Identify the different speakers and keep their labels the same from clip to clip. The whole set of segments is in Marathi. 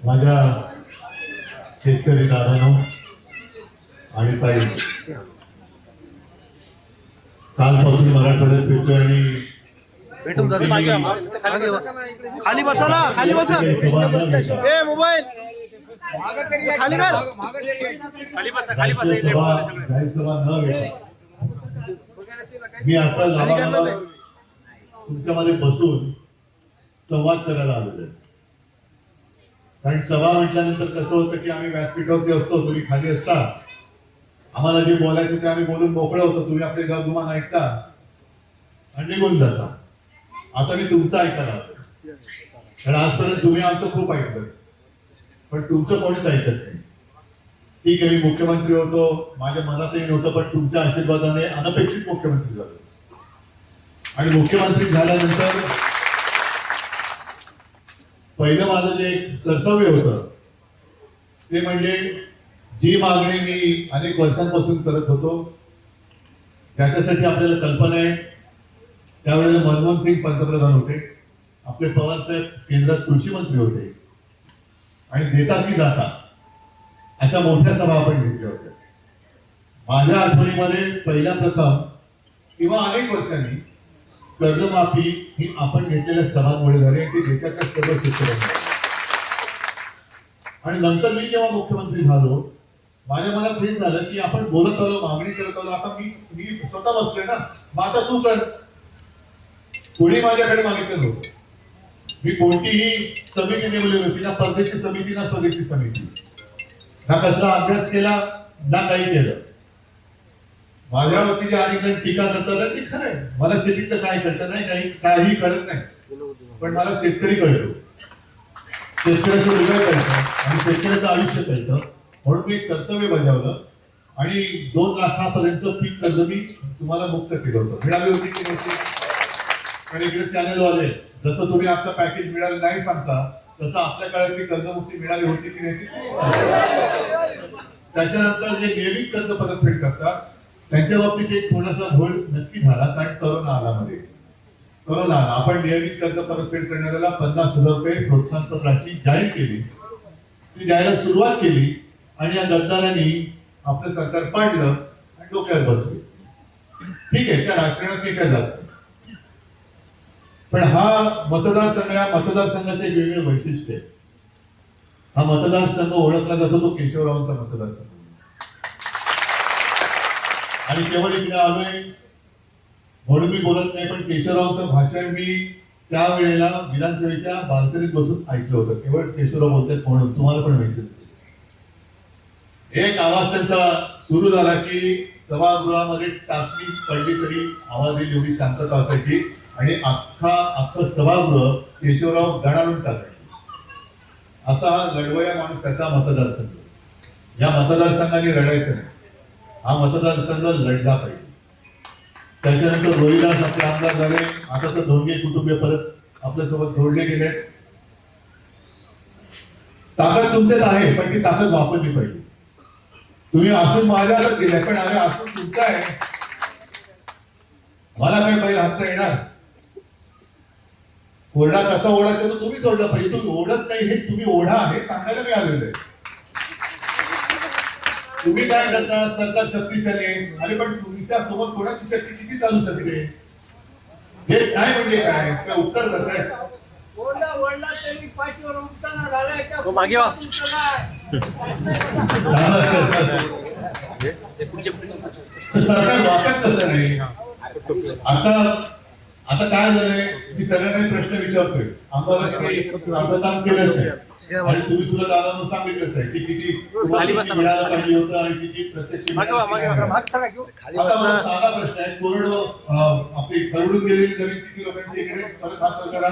Speaker 1: माझ्या शेतकरी दादानो आणि ताई कालपासून मराठवाड्यात फिरतोय आणि
Speaker 2: भेटून. खाली बसा. ना. खाली बसा. ए मोबाईल. खाली कर.
Speaker 3: खाली बसा खाली बसा.
Speaker 1: सभा न मी असं. तुमच्यामध्ये बसून संवाद करायला आलेलो आहे. कारण सभा म्हटल्यानंतर कसं होतं की आम्ही व्यासपीठावरती असतो तुम्ही खाली असता. आम्हाला जे बोलायचं ते आम्ही बोलून मोकळं होतो. तुम्ही आपले गगुमान ऐकता. आणि निघून जाता. आता मी तुमचं ऐकायला आलोय. कारण आजपर्यंत तुम्ही आमचं खूप ऐकलं. पण तुमचं कोणीच ऐकत नाही. ठीक आहे मी मुख्यमंत्री होतो. माझ्या मनातही नव्हतं पण तुमच्या आशीर्वादाने अनपेक्षित मुख्यमंत्री झालो. आणि मुख्यमंत्री झाल्यानंतर पहिलं माझं जे कर्तव्य होतं ते म्हणजे जी मागणी मी अनेक वर्षांपासून करत होतो त्याच्यासाठी आपल्याला कल्पना आहे. त्यावेळेला मनमोहन सिंग पंतप्रधान होते. आपले पवार साहेब केंद्रात कृषी मंत्री होते. आणि देता की जाता अशा मोठ्या सभा आपण घेतल्या होत्या. माझ्या आठवणीमध्ये पहिल्या प्रथम किंवा अनेक वर्षांनी कर्जमाफी ही आपण घेतलेल्या सभांमुळे झाली आणि ती देशातल्या सर्व शेतकऱ्यांना आणि नंतर मी जेव्हा मुख्यमंत्री झालो माझ्या मनात हेच झालं की आपण बोलत आलो मागणी करत आलो आता मी मी स्वतः बसलोय ना. मग आता तू कर. कोणी माझ्याकडे मागितलं नव्हतं. मी कोणतीही समिती नेमली होती ना परदेशी समिती ना स्वदेशी समिती. ना कसला अभ्यास केला ना काही केलं. माझ्यावरती जे अनेक जण टीका करतात ते खरं आहे. मला शेतीचं काय कळतं नाही काही काही कळत नाही. पण मला शेतकरी कळतो. शेतकऱ्याचं हृदय कळतं आणि शेतकऱ्याचं आयुष्य कळतं. म्हणून मी कर्तव्य बजावलं. आणि दोन लाखापर्यंत पीक कर्ज मी तुम्हाला मुक्त केलं होतं. मिळाली होती की नव्हती? इकडे चॅनलवाले जसं तुम्ही आता पॅकेज मिळालं नाही सांगता तसं आपल्या काळात ती कर्जमुक्ती मिळाली होती की नाही त्याच्यानंतर जे नियमित कर्ज परतफेड करतात त्यांच्या बाबतीत एक थोडासा घोळ नक्की झाला कारण करोना आला मध्ये करोना आला. आपण नियमित कर्ज परतफेड करणाऱ्याला पन्नास हजार रुपये प्रोत्साहनपर राशी जाहीर केली. ती द्यायला सुरुवात केली आणि या गद्दारांनी आपलं सरकार पाडलं आणि डोक्यात बसले. ठीक आहे त्या राजकारणात मी काय जात पण हा मतदारसंघ या मतदारसंघाचे वेगवेगळे वैशिष्ट्य आहे. हा मतदारसंघ ओळखला जातो तो केशवरावांचा मतदारसंघ. आणि केवळ इकडे आलोय. म्हणून मी बोलत नाही पण केशवरावचं भाषण मी त्यावेळेला विधानसभेच्या बालकरीत बसून ऐकलं होतं. केवळ केशवराव बोलतात म्हणून. तुम्हाला पण माहिती असेल. एक आवाज त्यांचा सुरू झाला की सभागृहामध्ये टाचणी पडली तरी आवाज येईल एवढी शांतता असायची आणि अख्खा अख्खं सभागृह केशवराव गणाळून टाकायचे. असा हा लढवया माणूस त्याचा मतदारसंघ. या मतदारसंघाने रडायचं नाही. हा मतदारसंघ लढला पाहिजे. त्याच्यानंतर रोहिदास आपले आमदार झाले. आता तर दोघे कुटुंबीय परत आपल्यासोबत जोडले गेले. ताकद तुमच्यात आहे पण ती ताकद वापरली पाहिजे. तुम्ही असून माझ्या हातात गेले पण आम्ही असून तुमचा आहे. मला काही पाहिजे आता येणार? ओरडा कसा ओढायचा तो तुम्हीच ओढला पाहिजे. तुम्ही ओढत नाही हे तुम्ही ओढा हे सांगायला मी आलेलो आहे. तुम्ही काय करता? सरकार शक्तिशाली आहे. अरे पण तुमच्यासोबत कोणाची शक्ती किती चालू शकते? हे काय म्हणजे काय? काय उत्तर करताय
Speaker 4: ओरडा ओरडा तरी पाठीवर उठताना झालाय का?
Speaker 3: तो मागे वा.
Speaker 1: तर सरकार वाटत कसं नाही. आता आता काय झालंय? मी सगळ्यांना प्रश्न विचारतोय. आम्हाला काम केलंच आहे आणि तुम्ही सुद्धा दादांना सांगितलंच आहे की किती तुम्हाला
Speaker 3: खाली
Speaker 1: किती
Speaker 3: बसा,
Speaker 1: मिळालं
Speaker 3: खाली
Speaker 1: पाहिजे होतं आणि किती प्रत्यक्ष
Speaker 3: मागे वा, मागे वा,
Speaker 1: मिळालं
Speaker 3: मागे
Speaker 1: पाहिजे.
Speaker 2: खाली
Speaker 1: आता मला
Speaker 2: बसना
Speaker 1: साधा प्रश्न आहे. कोरडो आपली खरडून गेलेली ज़मीन किती लोकांची इकडे? परत हात करा.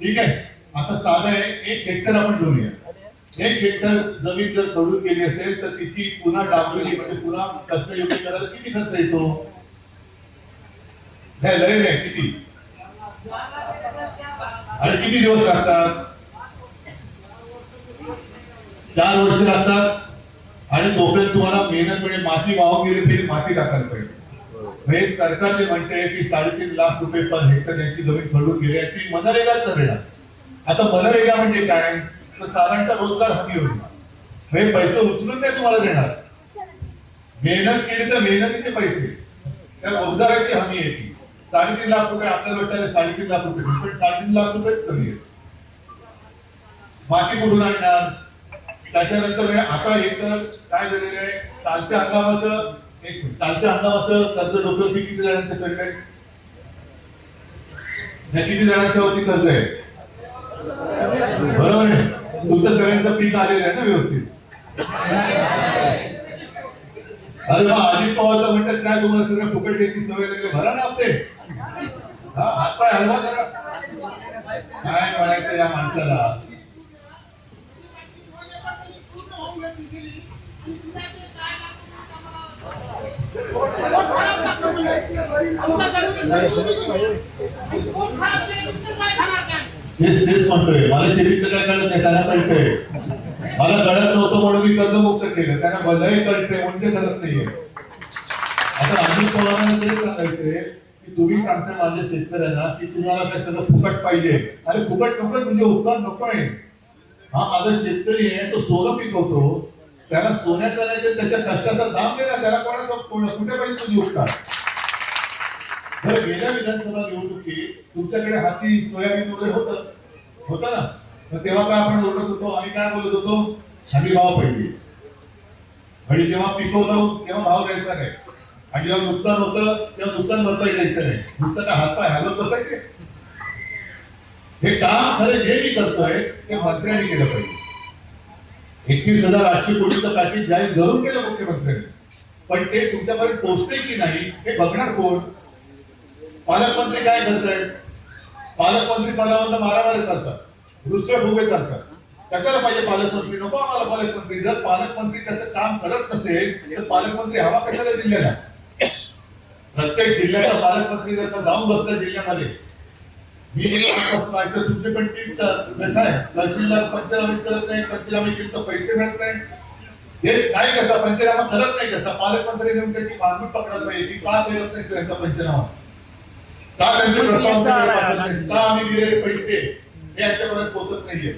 Speaker 1: ठीक आहे. आता साधा आहे. एक हेक्टर आपण घेऊया एक हेक्टर ज़मीन जर खरडून गेली असेल तर तिची पुन्हा डागलेली म्हणजे पुन्हा कष्टयोग्य करायला किती खर्च येतो? लय नाही किती? आणि किती दिवस लागतात? चार वर्ष लागतात आणि तोपर्यंत तुम्हाला मेहनत मिळेल माती वाहून गेली तरी माती टाकायला पाहिजे सरकार जे म्हणते की साडेतीन लाख रुपये पर हेक्टर यांची जमीन खरडून गेली आहे ती मनरेगात मिळणार आता मनरेगा म्हणजे काय? तर साधारणतः रोजगार हमी होईल हे पैसे उचलून नाही तुम्हाला देणार. मेहनत केली तर मेहनतीचे पैसे. त्या रोजगाराची हमी येते साडेतीन लाख रुपये आपल्या वाटतं साडेतीन लाख रुपये. पण साडेतीन लाख रुपयेच कमी आहे माती कुठून आणणार? त्याच्यानंतर आता एक तर काय झालेलं आहे? कालच्या हंगामाचं एक कालच्या हंगामाचं कर्ज डोक्यावरती किती जणांचं चढलंय ह्या किती जणांच्या वरती कर्ज आहे? बरोबर आहे. तुमचं सगळ्यांचं पीक आलेलं आहे ना व्यवस्थित? अरे मग अजित पवारचं म्हणतात काय तुम्हाला सगळं फुकट द्यायची सवय लागली भरा ना आपले. हा, हातपाय हलवा जरा. काय म्हणायचं या माणसाला? तेच तेच म्हणतोय मला शेतीतलं काय कळत नाही त्याला कळतंय. मला कळत नव्हतं म्हणून मी कर्जमुक्त केलं. त्यांना भलंही कळतंय म्हणजे कळत नाहीये. आता अजित पवारांना तेच सांगायचंय की तुम्ही सांगता माझ्या शेतकऱ्यांना की तुम्हाला काय सगळं फुकट पाहिजे. अरे फुकट नको म्हणजे उपकार नको आहे. हा माझा शेतकरी आहे तो सोनं पिकवतो. त्याला सोन्याचा नाही तर त्याच्या कष्टाचा दाम दिला त्याला कोणाचा कुठे पाहिजे तुझी उपकार बरं गेल्या विधानसभा निवडणुकीत तुमच्याकडे हाती सोयाबीन वगैरे होतं. होतं ना? मग तेव्हा काय आपण ओरडत होतो? आम्ही काय बोलत होतो? हमी भाव पाहिजे. आणि जेव्हा पिकवलं तेव्हा भाव द्यायचा नाही. आणि जेव्हा नुकसान होतं तेव्हा नुकसान भरपाई द्यायचं नाही. नुसतं का हातपाय हलवत बसायचे? हे काम खरं जे मी करतोय ते मंत्र्यांनी केलं पाहिजे. एकतीस हजार आठशे कोटीचं पॅकेज जाहीर जरूर केलं मुख्यमंत्र्यांनी. पण ते तुमच्यापर्यंत पोहोचते की नाही हे बघणार कोण? पालकमंत्री काय करतायत पालकमंत्री पदावर मारामारी चालतात. दुसरे भोगे चालतात. कशाला पाहिजे पालकमंत्री? नको आम्हाला पालकमंत्री. जर पालकमंत्री त्याचं काम करत नसेल तर पालकमंत्री हवा कशाला जिल्ह्याला प्रत्येक जिल्ह्याचा पालकमंत्री जर जाऊन बसला जिल्ह्यामध्ये मी तर तुमचे पण तीच व्यथा तहसीलदार पंचनामे करत नाही पंचनामे केले पैसे मिळत नाही हे नाही कसा? पंचनामा करत नाही कसा? पालकमंत्री नेऊन त्याची मागणी पकडत नाही ती का करत नाही सर पंचनामा? का त्यांचे प्रस्ताव आम्ही दिलेले पैसे हे यांच्यापर्यंत पोहोचत नाहीये.